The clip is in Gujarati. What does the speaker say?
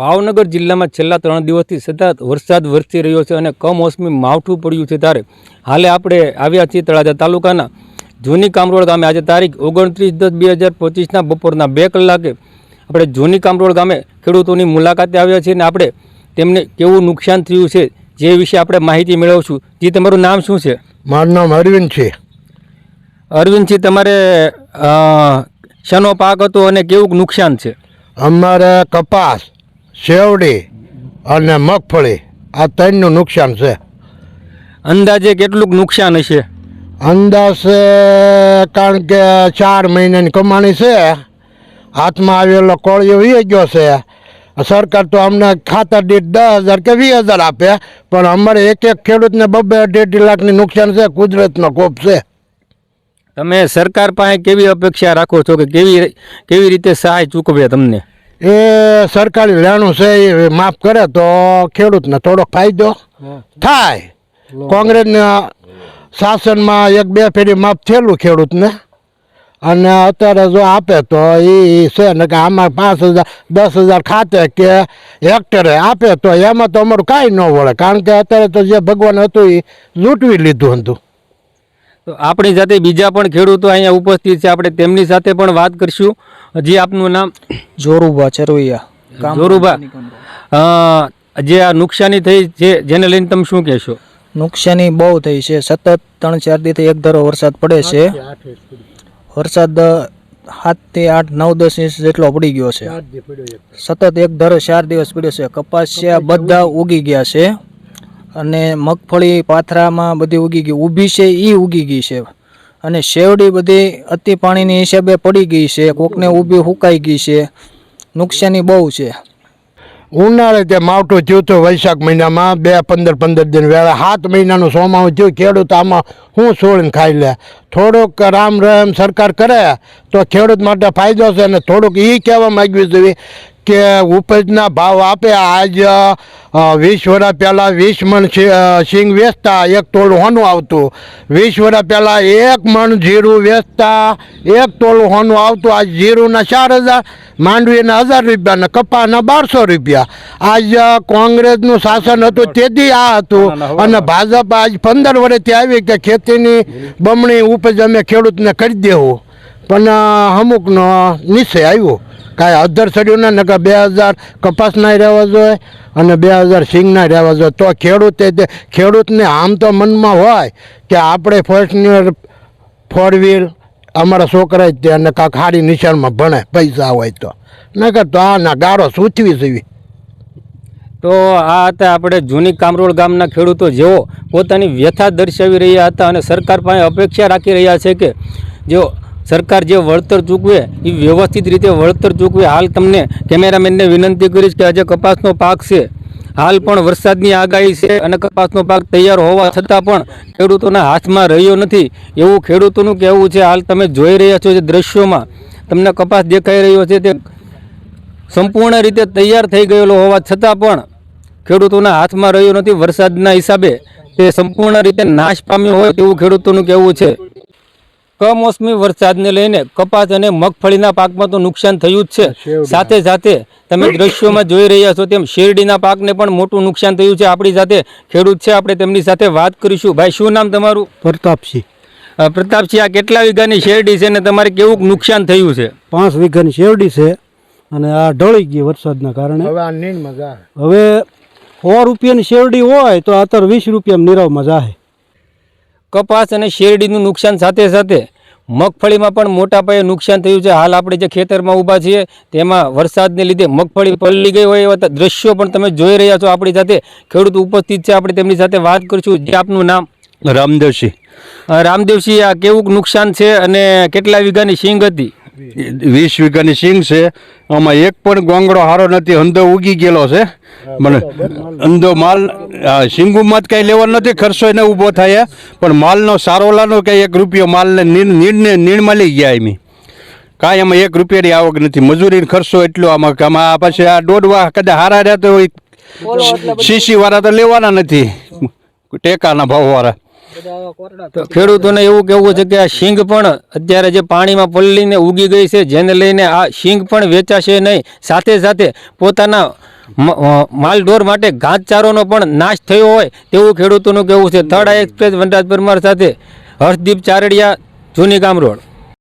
ભાવનગર જિલ્લામાં છેલ્લા ત્રણ દિવસથી સતત વરસાદ વરસી રહ્યો છે અને કમોસમી માવઠું પડ્યું છે ત્યારે હાલે આપણે આવ્યા છીએ તળાજા તાલુકાના જૂની કામરોડ ગામે. આજે તારીખ ઓગણત્રીસ દસ બે હજાર પચીસના બપોરના બે કલાકે આપણે જૂની કામરોડ ગામે ખેડૂતોની મુલાકાતે આવ્યા છીએ અને આપણે તેમને કેવું નુકસાન થયું છે જે વિશે આપણે માહિતી મેળવશું. જે તમારું નામ શું છે? મારું નામ અરવિંદ છે. અરવિંદજી તમારે અ, શાનો પાક હતો અને કેવું નુકસાન છે? અમારે કપાસ શેવડી અને મગફળી. આ ત્રણનું નુકસાન છે. અંદાજે કેટલુંક નુકસાન હશે? અંદાજે કારણ કે ચાર મહિનાની કમાણી છે. હાથમાં આવેલો કોળિયો વી ગયો છે. સરકાર તો અમને ખાતર દીઠ દસ હજાર કે વીસ હજાર આપે. પણ અમારે એક એક ખેડૂતને બબ્બે અઢી અઢી લાખની નુકસાન છે. કુદરતનો કોપ છે. તમે સરકાર પાસે કેવી અપેક્ષા રાખો છો કે કેવી કેવી રીતે સહાય ચૂકવે તમને? એ સરકારી લેણું છે એ માફ કરે તો ખેડૂતને થોડોક ફાયદો થાય. કોંગ્રેસના શાસનમાં એક બે ફેરી માફ થયેલું ખેડૂતને. અને અત્યારે જો આપે તો એ છે ને કે આમાં પાંચ હજાર દસ હજાર ખાતે કે હેક્ટરે આપે તો એમાં તો અમારું કાંઈ ન વળે. કારણ કે અત્યારે તો જે ભગવાન હતું એ લૂંટવી લીધું હતું. તો આપણી સાથે બીજા પણ ખેડૂતો અહીંયા ઉપસ્થિત છે. આપણે તેમની સાથે પણ વાત કરીશું. જે આપનું નામ? જોરુબા ચરવૈયા. જોરુબા અ, જે આ નુકસાની થઈ છે જેને લઈને તમે શું કહેશો? નુકસાની બહુ થઈ છે. સતત ત્રણ ચાર દિવસથી એક ધરો વરસાદ પડે છે. વરસાદ સાતથી આઠ નવ દસ ઇંચ જેટલો પડી ગયો છે. સતત એક ધરો ચાર દિવસ પડ્યો છે. કપાસ છે બધા ઉગી ગયા છે. અને મગફળી પાથરામાં બધી ઉગી ગઈ, ઊભી છે એ ઉગી ગઈ છે. અને શેવડી બધી અતિ પાણીની હિસાબે પડી ગઈ છે, કોકને ઊભી સુકાઈ ગઈ છે. નુકસાની બહુ છે. ઉનાળે તે માવઠું થયું હતું વૈશાખ મહિનામાં બે પંદર પંદર દિન વેળા, સાત મહિનાનું સોમાવું થયું, ખેડૂત આમાં શું છોડીને ખાઈ લે. થોડુંક રામ રામ સરકાર કરે, તો ખેડૂત માટે ફાયદો છે અને થોડુંક એ કહેવા માગ્યું છે કે ઉપજના ભાવ આપે. આજ વીસ વર્ષ પહેલાં વીસ મણ સિંગ વેચતા એક તોલું હોનું આવતું. વીસ વર્ષ પહેલાં એક મણ જીરું વેચતા એક તોલું હોનું આવતું. આજ જીરુંના ચાર હજાર માંડવીના હજાર રૂપિયા ને કપાના બારસો રૂપિયા. આજ કોંગ્રેસનું શાસન હતું તેથી આ હતું. અને ભાજપ આજ પંદર વર્ષથી આવી કે ખેતીની બમણી ઉપજ અમે ખેડૂતને કરી દેવું પણ અમુકનો નિશ્ચય આવ્યો. કાંઈ અધર સડ્યું ના, નકર બે હજાર કપાસના રહેવા જોઈએ અને બે હજાર સિંગના રહેવા જોઈએ. તો ખેડૂતે તે, ખેડૂતને આમ તો મનમાં હોય કે આપણે ફર્સ્ટ ફોર વ્હીલ અમારા છોકરા જ તે અને કાંક સારી નિશાળમાં ભણે પૈસા હોય તો. નકર તો આ ના ગારો સૂચવી જેવી તો આ હતા આપણે જૂની કામરોળ ગામના ખેડૂતો જેઓ પોતાની વ્યથા દર્શાવી રહ્યા હતા અને સરકાર પાસે અપેક્ષા રાખી રહ્યા છે કે જો સરકાર જે વળતર ચૂકવે, એ વ્યવસ્થિત રીતે વળતર ચૂકવે. હાલ તમને કેમેરામેનને વિનંતી કરીશ કે આજે કપાસનો પાક છે. હાલ પણ વરસાદની આગાહી છે અને કપાસનો પાક તૈયાર હોવા છતાં પણ ખેડૂતોના હાથમાં રહ્યો નથી. એવું ખેડૂતોનું કહેવું છે. હાલ તમે જોઈ રહ્યા છો જે દ્રશ્યોમાં તમને કપાસ દેખાઈ રહ્યો છે તે સંપૂર્ણ રીતે તૈયાર થઈ ગયેલો હોવા છતાં પણ ખેડૂતોના હાથમાં રહ્યો નથી. વરસાદના હિસાબે તે સંપૂર્ણ રીતે નાશ પામ્યો હોય તેવું ખેડૂતોનું કહેવું છે. કમોસમી વરસાદને લઈને કપાસ અને મગફળીના પાકમાં તો નુકસાન થયું જ છે. સાથે સાથે તમે દ્રશ્યોમાં જોઈ રહ્યા છો તેમ શેરડીના પાકને પણ મોટું નુકસાન થયું છે. આપણી સાથે ખેડૂત છે. આપણે તેમની સાથે વાત કરીશું. ભાઈ શું નામ તમારું? પ્રતાપસિંહ. પ્રતાપસિંહ આ કેટલા વીઘાની શેરડી છે અને તમારે કેવું નુકસાન થયું છે? પાંચ વીઘાની શેરડી છે અને આ ઢળી ગઈ વરસાદના કારણે. હવે આ નીણ મજા હવે સો રૂપિયાની શેરડી હોય તો આતર વીસ રૂપિયા નિરાવમાં જાહે. કપાસ અને શેરડીનું નુકસાન સાથે સાથે મગફળીમાં પણ મોટા પાયે નુકસાન થયું છે. હાલ આપણે જે ખેતરમાં ઊભા છીએ તેમાં વરસાદને લીધે મગફળી પલળી ગઈ હોય એવા દ્રશ્યો પણ તમે જોઈ રહ્યા છો. આપણી સાથે ખેડૂત ઉપસ્થિત છે. આપણે તેમની સાથે વાત કરીશું. જે આપનું નામ? રામદેવસિંહ. રામદેવસિંહ આ કેવું નુકસાન છે અને કેટલા વીઘાની સિંગ હતી? વીસ વીઘાની સિંગ છે. આમાં એક પણ ગોંગડો હારો નથી અંધો ઉગી ગયેલો છે. મને અંધો માલ સિંગુમાં જ કાંઈ લેવાનો નથી ખર્ચો એને ઊભો થાય. પણ માલનો સારોલાનો કંઈ એક રૂપિયો માલને નીણ નીણને નીણ મળી ગયા એમ. કાંઈ આમાં એક રૂપિયાની આવક નથી. મજૂરીનો ખર્ચો એટલો આમાં કે આમાં આ પછી આ દોઢવા કદાચ હારા રહેતો તો સીસી વાળા તો લેવાના નથી. ટેકાના ભાવવાળા. તો ખેડૂતોને એવું કહેવું છે કે આ શીંગ પણ અત્યારે જે પાણીમાં પલળીને ઉગી ગઈ છે જેને લઈને આ શીંગ પણ વેચાશે નહીં. સાથે સાથે પોતાના માલઢોર માટે ઘાસચારોનો પણ નાશ થયો હોય તેવું ખેડૂતોનું કહેવું છે. થર્ડ એક્સપ્રેસ વનરાજ પરમાર સાથે હર્ષદીપ ચારડિયા જૂની ગામ રોડ.